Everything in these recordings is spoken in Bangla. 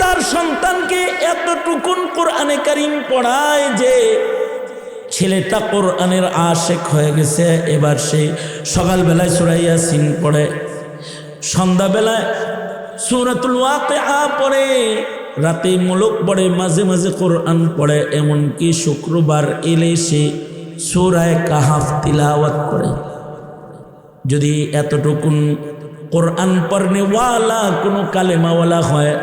তার সন্তানকে এতটুকুন কোরআনে কারিম পড়ায় যে ছেলেটা কোরআনের আশেক হয়ে গেছে। এবার সে সকালবেলায় সুরাইয়া সিন পড়ে, সন্ধ্যাবেলায় সুরাতুল ওয়াকে আ পড়ে, রাতে মুলুক পড়ে, মাঝে মাঝে কোরআন পড়ে, এমনকি শুক্রবার এলে সে সুরায় কাহাফ তিলাওয়াত করে। যদি এতটুকুন কোরআন পড়নেওয়ালা কোনো কালেমাওয়ালা হয়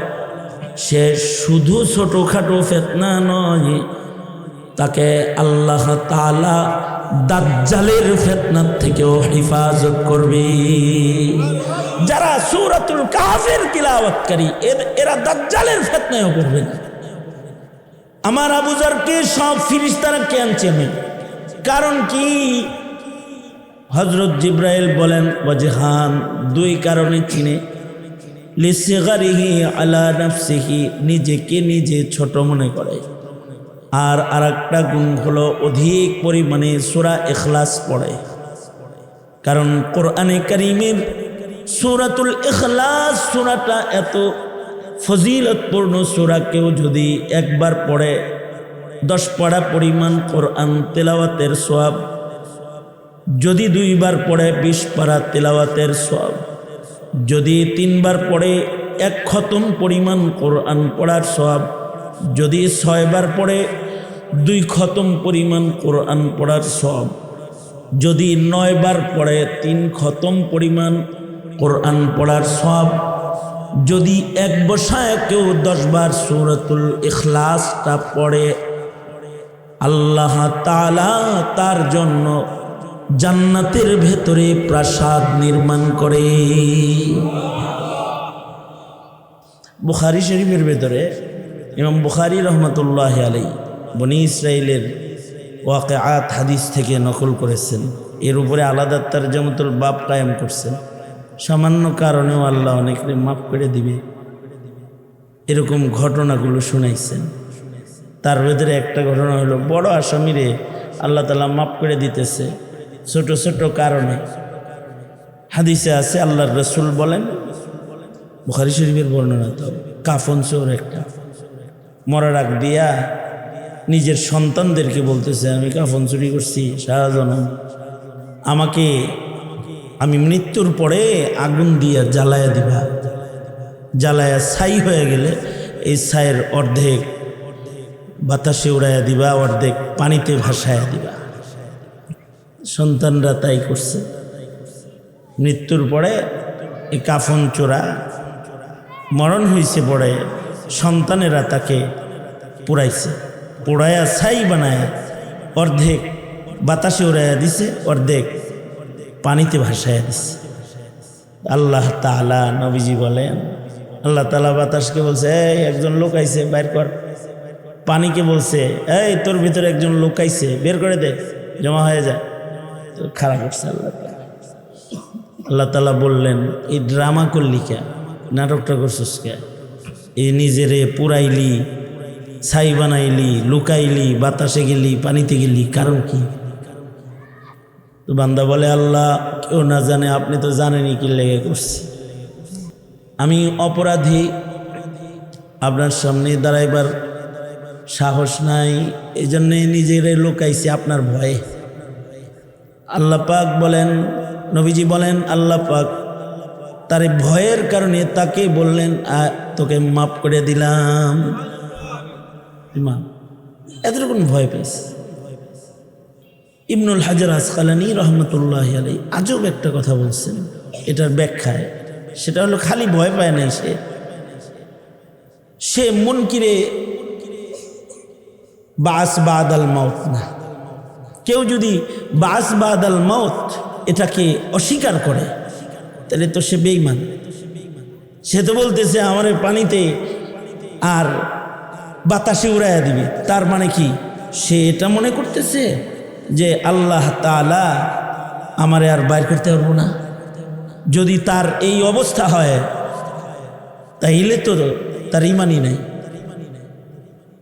সে শুধু ছোটোখাটো ফেতনা নয়, তাকে আল্লাহ তালা দাজ্জালের ফেতনার থেকেও হেফাজত করবে। যারা সুরাতুল কাফের তিলাওয়াতকারী এর- দাজ্জালের ফেতনায়ও করবে না। আমার আবুজারকে সব ফিরিস্তারা কেন চেনে কারণ কি? হজরত জিব্রাইল বলেন, ওয়াজহান। দুই কারণে চিনে। লিসিগারিহি আলা নাফসিহি, নিজেকে নিজে ছোট মনে করে। আর আরেকটা গুণ হলো অধিক পরিমাণে সূরা ইখলাস পড়ে। কারণ কোরআনে করিমের সূরাতুল ইখলাস সূরাটা এত ফজিলতপূর্ণ সূরা, কেউ যদি একবার পড়ে, দশ পড়া পরিমাণ কোরআন তেলাওয়াতের সওয়াব, যদি দুইবার পড়ে বিশ পারা তেলাওয়াতের সব যদি তিনবার পড়ে এক খতম পরিমাণ কোরআন পড়ার সব যদি ছয়বার পড়ে দুই খতম পরিমাণ কোরআন পড়ার সব যদি নয়বার পড়ে তিন খতম পরিমাণ কোরআন পড়ার সব যদি এক বসায় কেউ দশবার সুরতুল ইখলাসটা পড়ে, আল্লাহ তালা তার জন্য জান্নাতের ভেতরে প্রাসাদ নির্মাণ করে। বুখারি শরীফের ভেতরে ইমাম বুখারি রহমতুল্লাহ আলী বনি ইসরায়েলের ওয়াকে আত হাদিস থেকে নকল করেছেন। এর উপরে আলাদা তার জমতুল বাপ কায়েম করছেন। সামান্য কারণেও আল্লাহ অনেককে মাফ করে দিবে। এরকম ঘটনাগুলো শুনাইছেন। তার ভেতরে একটা ঘটনা হলো, বড় আসামিরে আল্লাহ তালা মাফ করে দিতেছে। ছোট ছোট কারণে। হাদিসে আছে, আল্লাহর রসুল বলেন, বুখারি শরীফের বর্ণনা তো, কাফন চোর একটা। মরার আগ দিয়া নিজের সন্তানদেরকে বলতেছে, আমি কাফন চুরি করছি, সারা জনম। আমাকে, আমি মৃত্যুর পরে আগুন দিয়া জ্বালায়া দিবা। জ্বালায়া ছাই হয়ে গেলে এই ছাইয়ের অর্ধেক বাতাসে উড়াইয়া দিবা, অর্ধেক পানিতে ভাসায়া দিবা। সন্তানরা তাই করছে। মৃত্যুর পরে এই কাফন চোরা, মরণ হয়েছে পড়ে সন্তানেরা তাকে পুরাইছে। পোড়ায়া ছাই বানায়, অর্ধেক বাতাসে উড়াইয়া দিছে, অর্ধেক পানিতে ভাসাইয়া দিছে। আল্লাহ তালা নবীজি বলেন, আল্লাহ তালা বাতাসকে বলছে, এই একজন লোক আইছে, বাইর কর। পানিকে বলছে, এই তোর ভিতরে একজন লোক আইছে, বের করে দে, জমা হয়ে যায়। খারাপ করছে আল্লাহ আল্লাহ তালা বললেন, এই ড্রামা করলি কে? নাটকটা করছিস কে? এই নিজেরে পুরাইলি, ছাই বানাইলি, লুকাইলি, বাতাসে গেলি, পানিতে গেলি, কারণ কি? তো বান্দা বলে, আল্লাহ, কেউ না জানে, আপনি তো জানেনই কি লেগে করছি। আমি অপরাধী। আপনার সামনে দাঁড়াইবার সাহস নাই এই জন্যে নিজেরে লুকাইছি আপনার ভয়ে। আল্লাহ পাক বলেন নবীজি বলেন আল্লাহ পাক তার ভয়ের কারণে তাকে বললেন "আ, তোকে মাফ করে দিলাম। মা এতটুকু ভয় পেয়েছে। ইবনুল হাজার আসকালানি রহমতুল্লাহ আলী আজব একটা কথা বলছেন এটার ব্যাখ্যায়। সেটা হলো খালি ভয় পায় নাই সে। সে মুনকিরে বাস বাদ আল মাউত না। কেউ যদি বাস বাদ আল মাউত এটাকে অস্বীকার করে, তাহলে তো সে বেইমান সে তো বলতেছে, আমার পানিতে আর বাতাসে উড়াইয়া দিবে। তার মানে কি? সে এটা মনে করতেছে যে আল্লাহ তালা আমারে আর বাইর করতে পারব না। যদি তার এই অবস্থা হয়, তাইলে তো তার ইমানই নাই।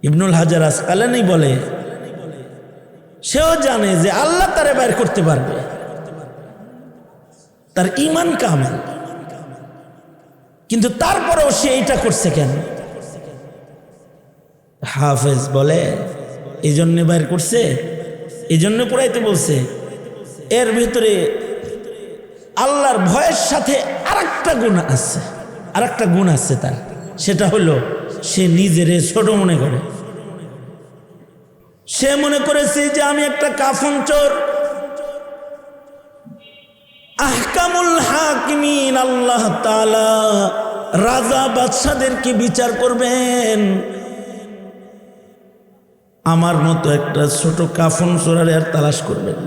ইবনুল হাজার আসকালানি বলে সেও জানে যে আল্লাহ তারে বাইর করতে পারবে। তার ইমান কামাল। কিন্তু তারপরেও সে এইটা করছে কেন? হাফেজ বলে এই জন্যে বাইর করছে এই জন্য পড়াইতে বলছে। এর ভিতরে আল্লাহর ভয়ের সাথে আরেকটা গুণ আছে, আরেকটা গুণ আছে তার। সেটা হলো, সে নিজেরে ছোট মনে করে। সে মনে করেছে যে আমি একটা কাফন চোর। আহকামুল হাকিমিন, আল্লাহ তাআলা রাজা বাদশাদেরকে বিচার করবেন। আমার মতো একটা ছোট কাফন চোরারে আর তালাশ করবেন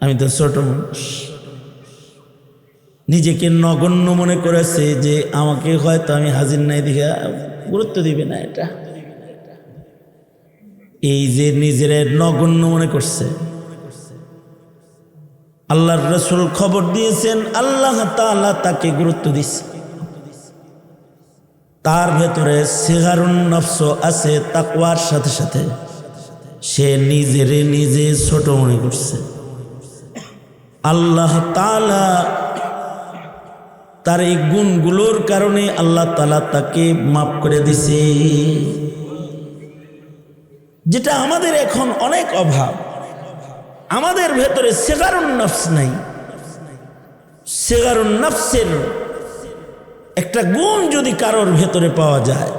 আমি তো ছোট মানুষ। নিজেকে নগণ্য মনে করেছে যে আমাকে হয়তো আমি হাজির নাই দিঘা গুরুত্ব দিবে না এটা। এই যে নিজের নগণ্য মনে করছে। আল্লাহর রসুল খবর দিয়েছেন, আল্লাহ তাআলা তাকে গুরুত্ব দিচ্ছে তার ভেতরে সেহারুন নফস আছে তাকওয়ার সাথে সাথে। সে নিজেরে নিজে ছোট মনে করছে। আল্লাহ তাআলা তার এই গুণগুলোর কারণে আল্লাহ তাআলা তাকে মাফ করে দিছে যেটা আমাদের এখন অনেক অভাব। আমাদের ভেতরে সেগারুন নফস নাই। সেগারুন নফসের একটা গুণ যদি কারোর ভেতরে পাওয়া যায়,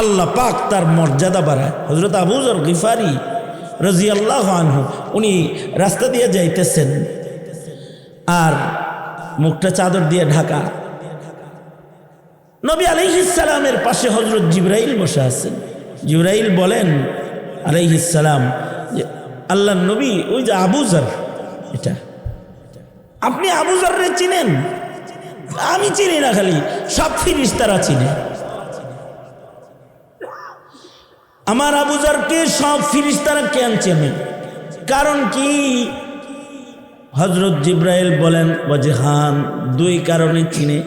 আল্লাহ পাক তার মর্যাদা বাড়ায়। হজরত আবুজর গিফারি রাজি আল্লাহ আনহু, উনি রাস্তা দিয়ে যাইতেছেন। আর মুখটা চাদর দিয়ে ঢাকা। নবী আলাইহিসালামের পাশে হজরত জিব্রাইল বসে আছেন। জিব্রাইল বলেন আলাইহিসালাম যে আল্লাহ নবী, ওই যে আবুজার এটা। আপনি আবুজাররে চিনেন? আমি চিনি না খালি, সব ফিরিস্তারা চিনে। আমার আবুজারকে সব ফিরিস্তারা কেন চেনে কারণ কি? হজরত জিব্রাইল বলেন, ওয়াজহান, দুই কারণে চিনে।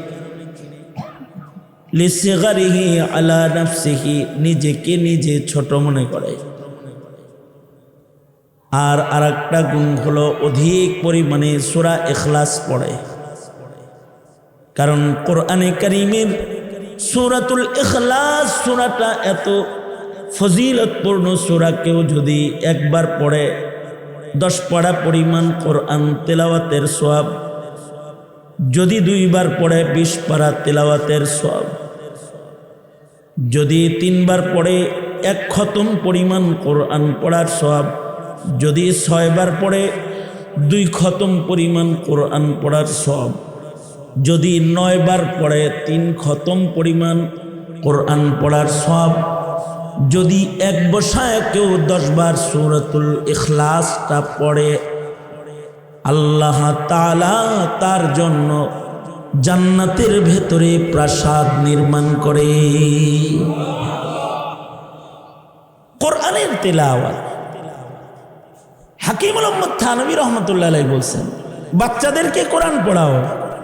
লিসিগারিহি আলা নাফসিহি, নিজেকে নিজে ছোট মনে করে। আর আরেকটা গুণ হলো অধিক পরিমাণে সুরা এখলাস পড়ে। কারণ কোরআনে করিমের সুরাতুল এখলাস সুরাটা এত ফজিলতপূর্ণ সুরা, কেউ যদি একবার পড়ে, দশ পড়া পরিমাণ কোরআন তেলাওয়াতের সব যদি দুইবার পড়ে বিশ পারা তেলাওয়াতের সব যদি তিনবার পড়ে এক খতম পরিমাণ কোরআন পড়ার সব যদি ছয়বার পড়ে দুই খতম পরিমাণ কোরআন পড়ার সব যদি নয়বার পড়ে তিন খতম পরিমাণ কোরআন পড়ার সব যদি এক বসায় কেউ দশবার সুরতুল ইখলাসটা পড়ে, আল্লাহ তালা তার জন্য জান্নাতের ভেতরে প্রাসাদ নির্মাণ করে। কোরআনের তেলাওয়াত। হাকিম মোহাম্মদ থানবী রহমতুল্লাহ বলছেন, বাচ্চাদেরকে কোরআন পড়াও,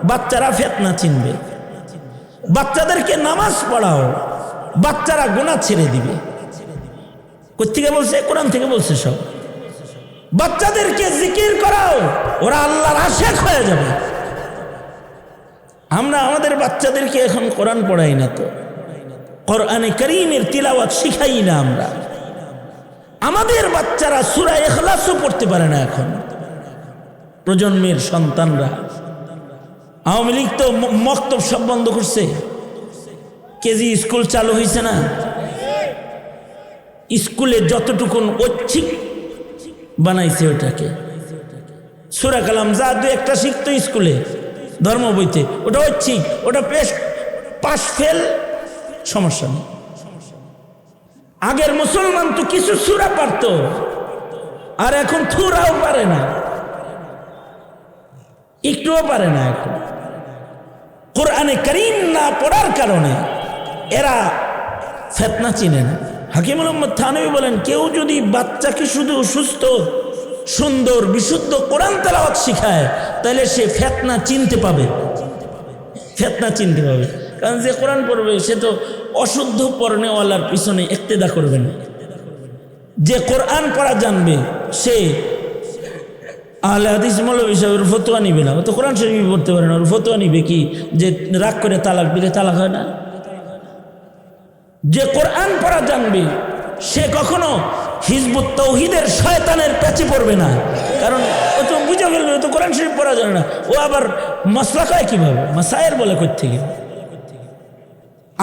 বাচ্চারা ফেতনা চিনবে। বাচ্চাদেরকে নামাজ পড়াও, বাচ্চারা গোনা ছেড়ে দিবে। কোথেকে বলছে? কোরআন থেকে বলছে সব। বাচ্চাদেরকে জিকির করাও, ওরা আল্লাহর আশেক হয়ে যাবে। আমরা আমাদের বাচ্চাদেরকে এখন কোরআন পড়াই না তো। কোরআনে করিমের তিলাওয়াত শিখাই না আমরা। আমাদের বাচ্চারা সুরা এখলাসও পড়তে পারে না এখন। প্রজন্মের সন্তানরা। আওয়ামী লীগ তো মক্তব সব বন্ধ করছে। কেজি স্কুল চালু হয়েছে না। স্কুলে যতটুকুন ঐচ্ছিক বানাইছে ওটাকে। সুরা কালাম যা দু একটা শিখতো স্কুলে। ধর্ম বইতে। ওটা ঐচ্ছিক, ওটা পেশ, পাশ ফেল, সমস্যা নেই। আগের মুসলমান তো কিছু সুরা পারত, আর এখন থুরাও পারে না। একটুও পারে না এখন। কোরআনে করিম না পড়ার কারণে এরা ফেতনা চিনে না। হাকিম মোহাম্মদ থানবী বলেন, কেউ যদি বাচ্চাকে শুধু সুস্থ সুন্দর, বিশুদ্ধ কোরআন তেলাওয়াত শিখায় তাহলে সে ফেতনা চিনতে পাবে। ফেতনা চিনতে পাবে। কারণ যে কোরআন পড়বে, সে তো অশুদ্ধ পর্নেওয়ালার পিছনে একতেদা করবে না। যে কোরআন পড়া জানবে, সে আহলে হাদিস মৌলবী সাহেবের ফতোয়া নিবে না। তো কোরআন শরীফ পড়তে পারে না, ওর ফতোয়া নিবে কি? যে রাগ করে তালাক দিলে তালাক হয় না? যে কোরআন পড়া জানবে, সে কখনো হিজবুত তৌহিদের শয়তানের প্যাচে পড়বে না। কারণ ও তো বুঝে ফেলবে তো কোরআন শরীফ পড়া জানে না। ও আবার মশলা কয় কীভাবে? মাসায়ের বলে থেকে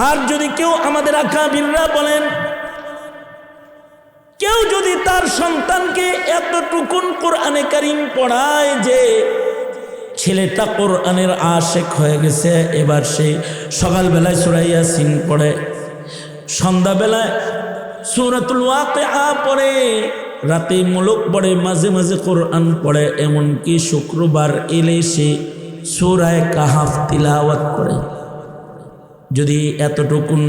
আর যদি কেউ আমাদের আকাবিররা বলেন, কেউ যদি তার সন্তানকে এতটুকুন কোরআনে কারিম পড়ায় যে ছেলেটা কোরআনের আশেক হয়ে গেছে, এবার সে সকালবেলায় সুরাইয়া সিন পড়ে, সন্ধ্যাবেলায় সুরাতুল ওয়াকিআ পড়ে। রাতে মুলক পড়ে, মাঝে মাঝে কোরআন পড়ে, এমনকি শুক্রবার এলে সে সুরায় কাহাফ তিলাওয়াত করে যদি এতটুকুন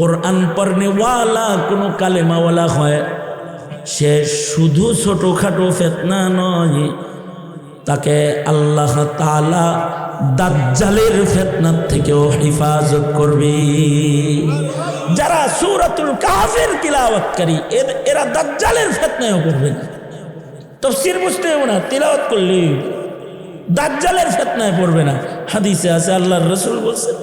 কোরআন পড়নেওয়ালা কোনো কালেমাওয়ালা হয়, সে শুধু ছোটোখাটো ফেতনা নয় তাকে আল্লাহ তালা দাজ্জালের ফেতনার থেকেও হেফাজত করবে। যারা সুরাতুল কাহাফের তিলাওয়াতকারী এর- দাজ্জালের ফেতনায়ও করবে না। তফসির বুঝতে হবে না তিলাওয়াত করলে দাজ্জালের ফেতনায় পড়বে না। হাদিসে আছে, আল্লাহর রসুল বলছেন,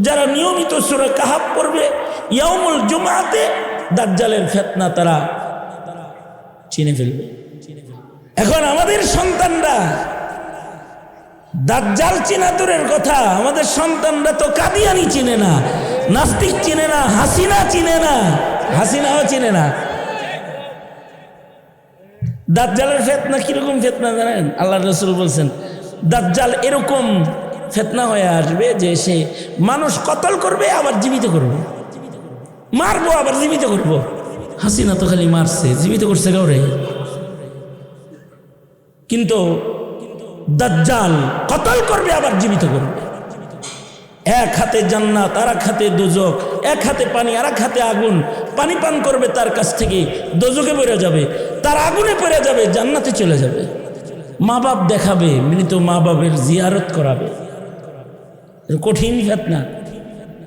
যারা নিয়মিত সুরা কাহাব পড়বে ইয়ামুল জুমাতে দাজ্জালের ফেতনা তারা চিনে ফেলবে। এখন আমাদের সন্তানরা দাজ্জাল চিনা দূরের কথা, আমাদের সন্তানরা তো কাদিয়ানি চিনে না, নাস্তিক চিনে না, হাসিনা চিনে না, হাসিনাও চিনে না। দাজ্জালের ফেতনা কীরকম ফেতনা জানেন? আল্লাহ রসুল বলছেন, দাজ্জাল এরকম ফেতনা হয়ে আসবে যে সে মানুষ কতল করবে, আবার জীবিত করবে। মারবো, আবার জীবিত করব। হাসিনা তো খালি মারছে, জীবিত করছে কাউরে? কিন্তু দাজ্জাল কতল করবে আবার জীবিত করবে? এক হাতে জান্নাত আর এক হাতে দুজক, এক হাতে পানি আর এক হাতে আগুন। পানি পান করবে তার কাছ থেকে, দোজকে পড়ে যাবে। তার আগুনে পড়ে যাবে, জান্নাতে চলে যাবে। মা বাপ দেখাবে, মৃত মা বাপের জিয়ারত করাবে। কঠিন ফেতনা।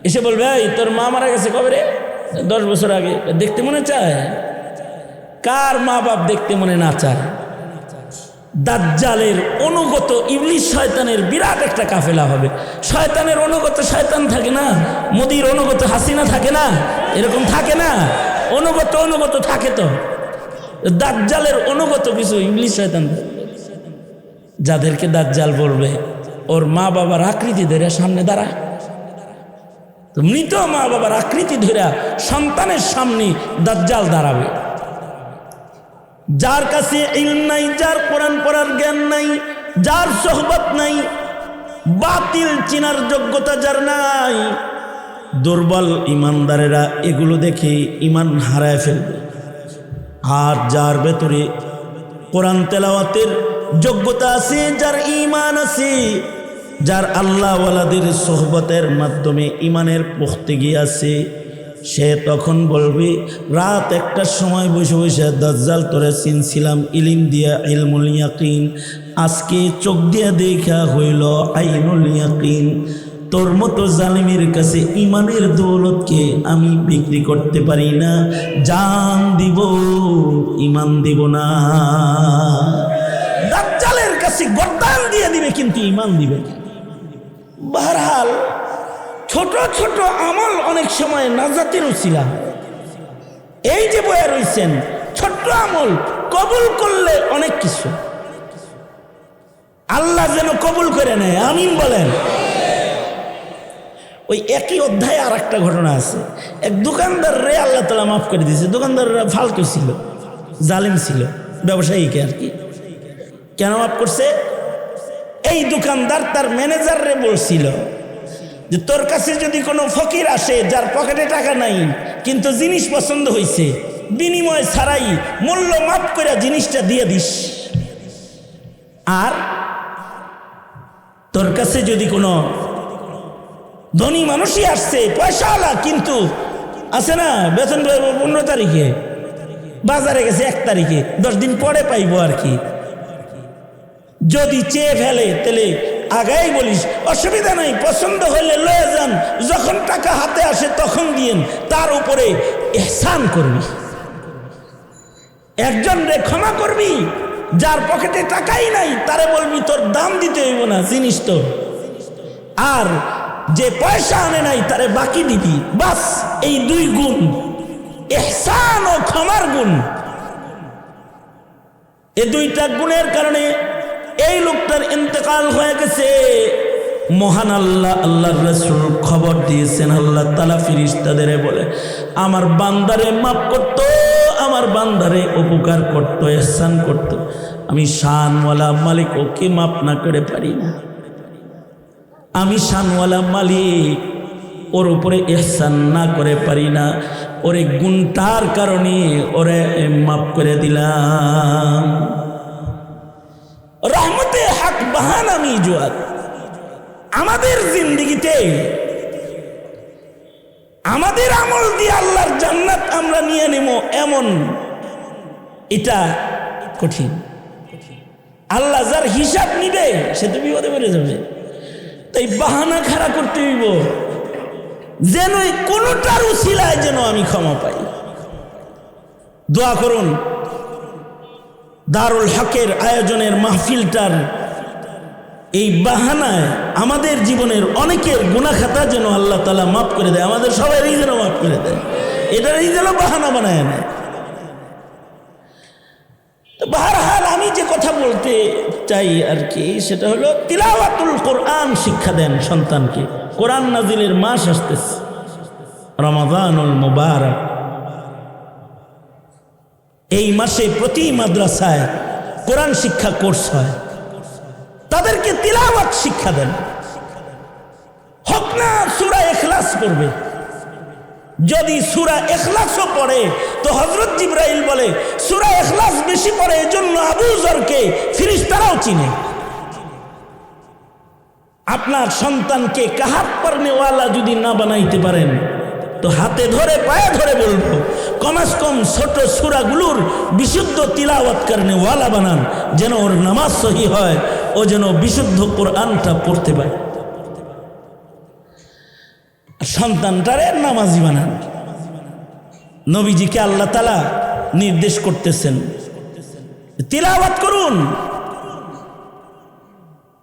এসে বলবে, এই, তোর মা মারা গেছে কবে রে? দশ বছর আগে। দেখতে মনে চায়? কার মা বাপ দেখতে মনে না চায়? দাজ্জালের অনুগত ইবলিশ শয়তানের বিরাট একটা কাফেলা হবে। শয়তানের অনুগত শয়তান থাকে না, মোদির অনুগত হাসিনা থাকে না, এরকম থাকে না। অনুগত অনুগত থাকে তো। দাজ্জালের অনুগত কিছু ইংলিশ শয়তান। যাদেরকে দাজ্জাল বলবে, ওর মা বাবার আকৃতি ধরে সামনে দাঁড়ায় তো মৃত মা বাবার আকৃতি ধরে সন্তানের সামনে দাজ্জাল দাঁড়াবে। যার কাছে ইলম নাই, যার কোরআন পড়ার জ্ঞান নাই, যার সহবত নাই, বাতিল চিনার যোগ্যতা যার নাই, দুর্বল ইমানদারেরা এগুলো দেখে ইমান হারায় ফেলবে। আর যার ভেতরে কোরআন তেলাওয়াতের যোগ্যতা আছে, যার ইমান আছে, যার আল্লাহওয়ালাদের সোহবতের মাধ্যমে ইমানের পুখতে আছে সে তখন বলবে, রাত একটার সময় বসে বসে দজ্জাল তোরে চিনছিলাম, ইলিম দিয়া ইলমুল ইয়াকিন। আজকে চোখ দিয়া দেখা হইল আইনুল ইয়াকিন। তোর মতো জালিমের কাছে ইমানের দৌলতকে আমি বিক্রি করতে পারি না। জান দিব, ইমান দিব না। দাজ্জালের কাছে গরদান দিয়ে দিবে, কিন্তু ইমান দিবে। বাহরহাল ছোট ছোট আমল অনেক সময় নাজাতের উচিলা এই যে বয়ে রয়েছেন ছোট্ট আমল কবুল করলে অনেক কিছু। আল্লাহ যেন কবুল করে নেয়, আমিন বলেন। ওই একই অধ্যায়ে আর একটা ঘটনা আছে। এক দোকানদার রে আল্লাহ তালা মাফ করে দিয়েছে। দোকানদাররা ফালতু ছিল, জালিম ছিল, ব্যবসায়ীকে আর কি। কেন মাফ করছে? এই দোকানদার তার ম্যানেজার রে বলছিল যে তোর কাছে যদি কোনো ফকির আসে, যার পকেটে টাকা নাই, কিন্তু জিনিস পছন্দ হয়েছে বিনিময় ছাড়াই মূল্য মাফ করে জিনিসটা দিয়ে দিস। আর তোর কাছে যদি কোনো ধনী মানুষই আসছে পয়সাওয়ালা কিন্তু আছে না বেতন পনেরো তারিখে, বাজারে গেছে এক তারিখে, দশ দিন পরে পাইবো আর কি। যদি চেয়ে ফেলে, তাহলে আগাই বলিস। অসুবিধা নাই, পছন্দ হলে লয়ে যান। যখন টাকা হাতে আসে তখন দিয়েন, তার উপরে এহসান করবি। একজন রে ক্ষমা করবি, যার পকেটে টাকাই নাই, তারে বলবি, তোর দাম দিতে হইব না, জিনিস তো আর যে পয়সা আনে নাই, তারে বাকি দিবি। বাস, এই দুই গুণ। এহসান ও ক্ষমার গুণ। এই দুইটা গুণের কারণে এই লোকটার ইন্তেকাল হয়ে গেছে। মহান আল্লাহ আল্লাহ রসুল খবর দিয়েছেন, আল্লাহ তালা ফিরিস্তাদের বলে, আমার বান্দারে মাফ করত, আমার বান্দারে উপকার করত, এহসান করত। আমি শানওয়ালা মালিক, ওকে মাফ না করে পারি না। আমি শানওয়ালা মালিক, ওর উপরে এহসান না করে পারি না। ওরে গুণটার কারণে ওরে মাফ করে দিলাম। বাহান আমি আমাদের জিন্দিগিতে আমাদের আমল দিয়ে আল্লাহর জান্নাত আমরা নিয়ে নেব এমন এটা কঠিন। আল্লাহ যার হিসাব নিবে, সে তো বিপদে পড়ে যাবে। তাই বাহানা খাড়া করতে হইব, যেন কোনোটার উশিলায় যেন আমি ক্ষমা পাই। দোয়া করুন, দারুল হকের আয়োজনের মাহফিলটার এই বাহানায় আমাদের জীবনের অনেকের গুণাখাতা যেন আল্লাহ তালা মাফ করে দেয়, আমাদের সবাই যেন মাফ করে দেয়। এটারই যেন বাহানা বানায় নেয়। তো বাহারহাল আমি যে কথা বলতে চাই আর কি, সেটা হলো তিলাওয়াতুল কোরআন শিক্ষা দেন সন্তানকে। কোরআন নাজিলের মাস আসতেছে, রমাদানুল মুবারক। এই মাসে প্রতি মাদ্রাসায় কোরআন শিক্ষা কোর্স হয়। তাদেরকে তিলাওয়াত শিক্ষা দেন। হক না সুরা এখলাস করবে যদি সুরা এখলাসও পড়ে, তো হজরত জিব্রাইল বলে, সুরা এখলাস বেশি পড়ে, এজন্য আবু জরকে ফিরিস্তারাও চিনে। আপনার সন্তানকে কাহাত পড়নেওয়ালা যদি না বানাইতে পারেন? তো হাতে ধরে, পায়ে ধরে বলব, কমাস কম ছোট সুরাগুলোর বিশুদ্ধ তিলাওয়াত করনে ওয়ালা বানান, যেন ওর নামাজ সহি হয়, ও যেন বিশুদ্ধ কোরআনটা পড়তে পারে। সন্তানটারে নামাজি বানান। নবীজিকে আল্লাহ তালা নির্দেশ করতেছেন। তিলাওয়াত করুন।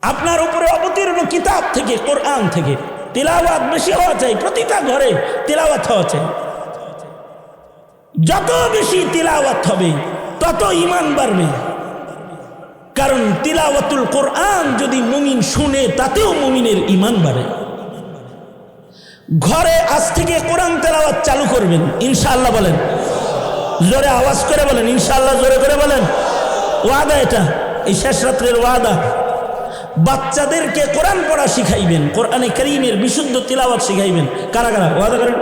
আপনার উপরে অবতীর্ণ কিতাব থেকে, কোরআন থেকে। তিলাওয়াত বেশি হওয়া চাই, প্রতিটা ঘরে তিলাওয়াত হওয়া চাই। যত বেশি তিলাওয়াত হবে, তত ইমান বাড়বে। কারণ তিলাওয়াতুল কোরআন যদি মুমিন শুনে, তাতেও মুমিনের ইমান বাড়ে। ঘরে আজ থেকে কোরআন তেলাওয়াত চালু করবেন, ইনশাআল্লাহ বলেন। জোরে আওয়াজ করে বলেন, ইনশাআল্লাহ জোরে করে বলেন। ওয়াদা এটা, এই শেষ রাত্রের ওয়াদা। বাচ্চাদেরকে কোরআন পড়া শিখাইবেন, কোরআনে করিমের বিশুদ্ধ তিলাওয়াত শিখাইবেন। কারা কারা? ওয়াদা করেন।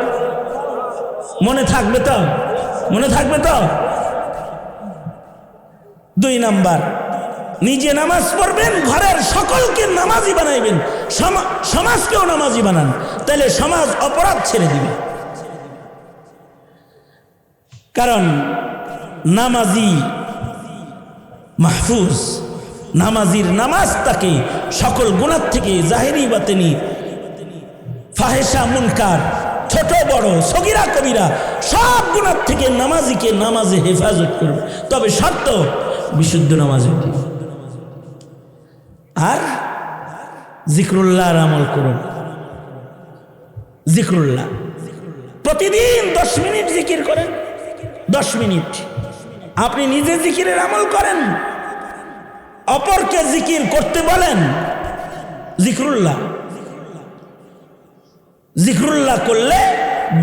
মনে থাকবে তো? মনে থাকবে তো? দুই নাম্বার, নিজে নামাজ পড়বেন, ঘরের সকলকে নামাজি বানাইবেন। সমা- সমাজকেও নামাজি বানান। তাহলে সমাজ অপরাধ ছেড়ে দিবে। কারণ নামাজি মাহফুজ। নামাজির নামাজ তাকে সকল গুণার থেকে জাহেরি বাতেনি ফাহেসা মুনকার, ছোট, বড়, সগিরা, কবিরা সব গুণার থেকে নামাজিকে নামাজে হেফাজত করবে। তবে শর্ত, বিশুদ্ধ নামাজে আর জিক্রুল্লাহর আমল করুন। জিক্রুল্লাহ। প্রতিদিন দশ মিনিট জিকির করেন। দশ মিনিট। আপনি নিজে জিকিরের আমল করেন। অপরকে জিকির করতে বলেন, জিক্রুল্লাহ। জিক্রুল্লাহ করলে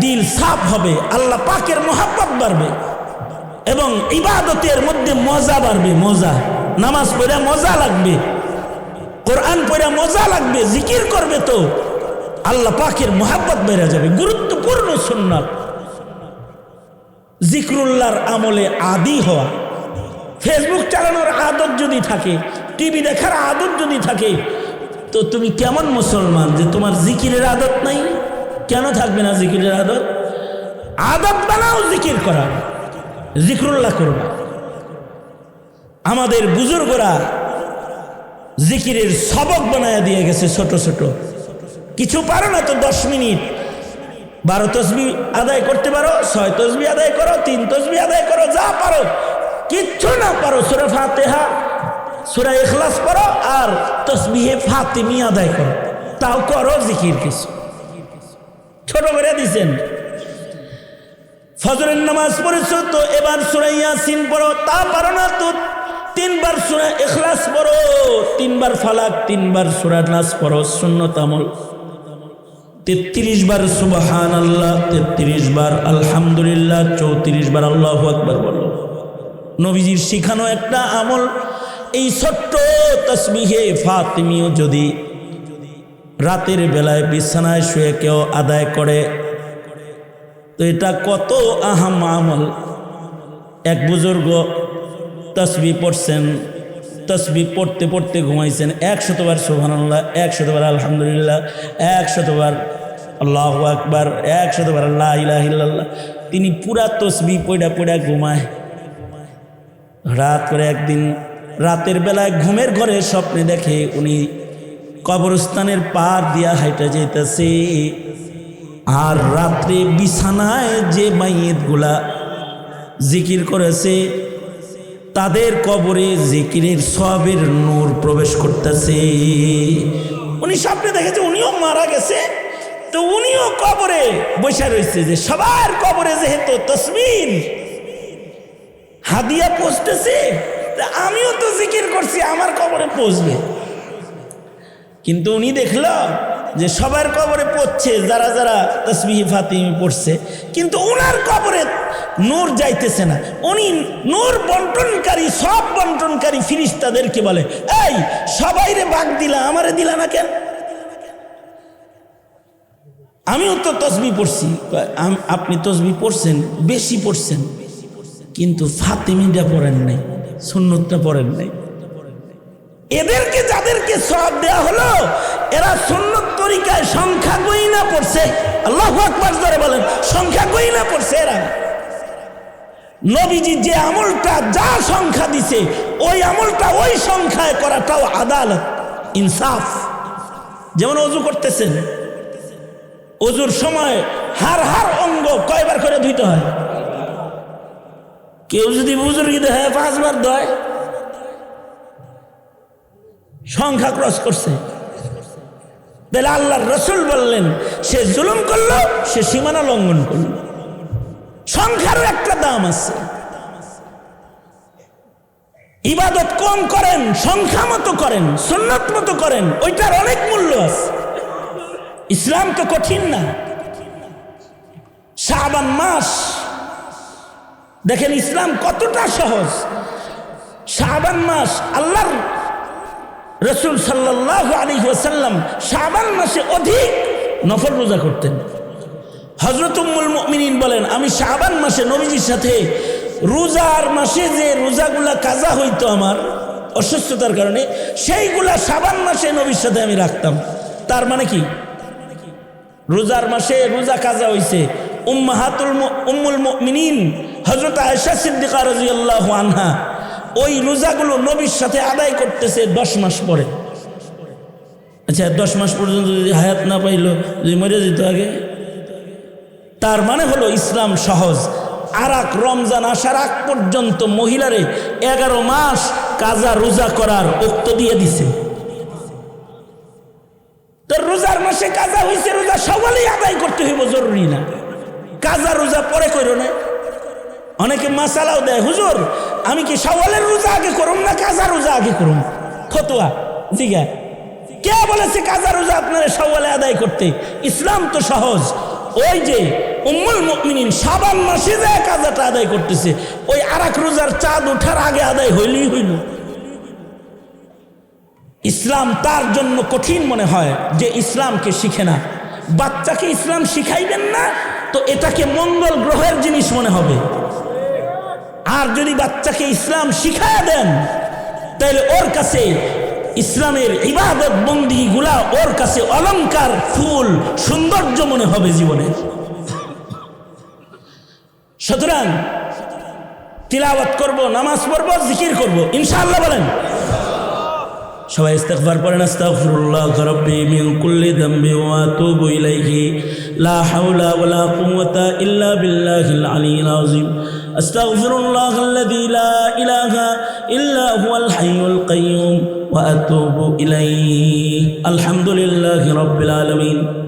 দিল সাফ হবে, আল্লাহ পাকের মোহাব্বত বাড়বে এবং ইবাদতের মধ্যে মজা বাড়বে, মজা। নামাজ পড়ে মজা লাগবে, কোরআন পড়ে মজা লাগবে, জিকির করবে তো, আল্লাহ পাকের মোহাব্বত বেড়ে যাবে। গুরুত্বপূর্ণ সুন্নাত। জিক্রুল্লাহর আমলে আদি হওয়া। ফেসবুক চালানোর আদত যদি থাকে টিভি দেখার আদত যদি থাকে, তো তুমি কেমন মুসলমান যে তোমার জিকিরের আদত নাই? কেন থাকবে না জিকিরের আদত? আদত বানাও, জিকির করা জিকরুল্লাহ করবা। আমাদের বুজুর্গরা জিকিরের সবক বানায় দিয়ে গেছে ছোট ছোট। কিছু পারো না তো দশ মিনিট। বারো তসবি আদায় করতে পারো, ছয় তসবি আদায় করো, তিন তসবি আদায় করো, যা পারো। কিচ্ছু না পারো, সুরা ফাতেহা, সুরা এখলাস করো আর তসবিহে ফাতেমি আদায় করো। তাও করো জিকির কিছু। ছোট করে দিছেন। ফজরের নামাজ পড়েছো তো এবার সুরাইয়া সিন পড়ো, তা পারো না তো। তিনবার সুরা এখলাস পড়ো, তিনবার ফালাক, তিনবার সুরা নাস পড়ো, সুন্নত আমল। তেত্রিশ বার সুবাহান আল্লাহ তেত্রিশ বার আলহামদুলিল্লাহ, চৌত্রিশ বার আল্লাহ আকবার বলো। নবীজির শিখানো একটা আমল। এই ছোট্ট তসবিহে ফাতিমিও যদি রাতের বেলায় বিছানায় শুয়ে কেউ আদায় করে, তো এটা কত আহাম আমল। এক বুজুর্গ তসবি পড়ছেন, তসবি পড়তে পড়তে ঘুমাইছেন, একশতবার সুবহানাল্লাহ, একশতবার আলহামদুলিল্লাহ, একশতবার আল্লাহ আকবার, একশতবার আল্লাহ ইলাহিল্লাহ তিনি পুরা তসবি পড়া পড়া ঘুমায়। রাত করে একদিন রাতের বেলায় ঘুমের ঘরে স্বপ্নে দেখে উনি কবরস্থানের পার দিয়া হাইটা যেতেছে। আর রাত্রে বিছানায় যে মাইয়েতগুলা জিকির করেছে, তাদের কবরে জিকিরের সবের নূর প্রবেশ করতেছে। উনি স্বপ্নে দেখেছে উনিও মারা গেছে, তো উনিও কবরে বসে রয়েছে যে সবার কবরে যেহেতু তসমিন হাদিয়া পৌঁছতেছে? তা আমিও তো জিকির করছি, আমার কবরে পৌঁছবে। কিন্তু উনি দেখল যে সবার কবরে পড়ছে যারা যারা তসবিহি ফাতিমি পড়ছে। কিন্তু উনার কবরে নূর যাইতেছে না। উনি নূর বন্টনকারী, সব বন্টনকারী ফিরিস্তাদেরকে বলে, এই সবাইরে বাঘ দিলা, আমারে দিলা না কেন? আমিও তো তসবি পড়ছি। আপনি তসবি পড়ছেন, বেশি পড়ছেন। কিন্তু ফাতিমিটা পড়েন নাই, সুন্নতটা পড়েন নাই। এদেরকে যাদেরকে সব দেয়া হলো, এরা সুন্নত তরিকায় সংখ্যা গইনা পড়ছে আল্লাহ আকবার ধরে বলেন, সংখ্যা গইনা পড়ছে এরা। নবীজি যে আমলটা যা সংখ্যা দিছে, ওই আমলটা ওই সংখ্যায় করাটাও আদালত, ইনসাফ। যেমন অজু করতেছেন, অজুর সময় হার হার অঙ্গ কয়বার করে ধুইতে হয়? কেউ যদি বুজুর্গি দেয় পাঁচবার দেয়, সংখ্যা ক্রস করছে। তাহলে আল্লাহর রসুল বললেন, সে জুলুম করল, সে সীমানা লঙ্ঘন করল। সংখ্যারও একটা দাম আছে। ইবাদত কম করেন, সংখ্যা মতো করেন, সুন্নত মতো করেন, ওইটার অনেক মূল্য আছে। ইসলাম তো কঠিন না। শাবান মাস দেখেন ইসলাম কতটা সহজ। শাবান মাস আল্লাহর রসুল সাল্লাহ আলী ওয়াসাল্লাম শাবান মাসে অধিক নফল রোজা করতেন। হজরত মুমিনিন বলেন, আমি শাবান মাসে নবীজির সাথে রোজার মাসে যে রোজাগুলা কাজা হইতো আমার অসুস্থতার কারণে, সেইগুলা শাবান মাসে নবীর সাথে আমি রাখতাম। তার মানে কি? রোজার মাসে রোজা কাজা হইছে। উম্মাহাতুল উম্মুল মুমিনিন হজরত আয়েশা সিদ্দিকা রাদিয়াল্লাহু আনহা ওই রোজাগুলো নবীর সাথে আদায় করতেছে দশ মাস পরে। আচ্ছা দশ মাস পর্যন্ত যদি হায়াত না পাইলো, যদি মরে যেত আগে? তার মানে হলো ইসলাম সহজ। আর এক রমজান আসার আগ পর্যন্ত মহিলারে এগারো মাস কাজা রোজা করার উক্ত দিয়ে দিছে। তো রোজার মাসে কাজা হয়েছে রোজা সবাই আদায় করতে হইব, জরুরি না। কাজা রোজা পরে করো না। অনেকে মাসালাও দেয়, হুজুর, আমি কি সওয়ালের রোজা আগে করুম না কাজা রোজা আগে করুম? ফতুয়া জিগা কে বলেছে কাজা রোজা আপনারা সওয়ালে আদায় করতে? ইসলাম তো সহজ। ওই যে উম্মুল মুমিনিন শাবান মাসে যায় কাজাটা আদায় করতেছে, ওই আরাক রোজার চাঁদ ওঠার আগে আদায় হইলেই হইল। ইসলাম তার জন্য কঠিন মনে হয় যে ইসলামকে শিখে না। বাচ্চাকে ইসলাম শিখাইবেন না, তো এটাকে মঙ্গল গ্রহের জিনিস মনে হবে। আর যদি বাচ্চাকে ইসলাম শিখায় দেন, তাহলে ওর কাছে ইসলামের ইবাদত বন্দি গুলা ওর কাছে অলংকার, ফুল, সৌন্দর্য মনে হবে জীবনে। সুতরাং তিলাওয়াত করব, নামাজ পড়ব, জিকির করব, ইনশাআল্লাহ বলেন। সবাই ইস্তেগফার পড়েন, আস্তাগফিরুল্লাহ রাব্বি মিন কুল্লি যামবি ওয়া আতুবু ইলাইহি। লা হাওলা ওয়ালা কুওয়াতা ইল্লা বিল্লাহিল আলিয়্যিল আযীম। أستغفر الله الذي لا إله إلا هو الحي القيوم وأتوب إليه. الحمد لله رب العالمين.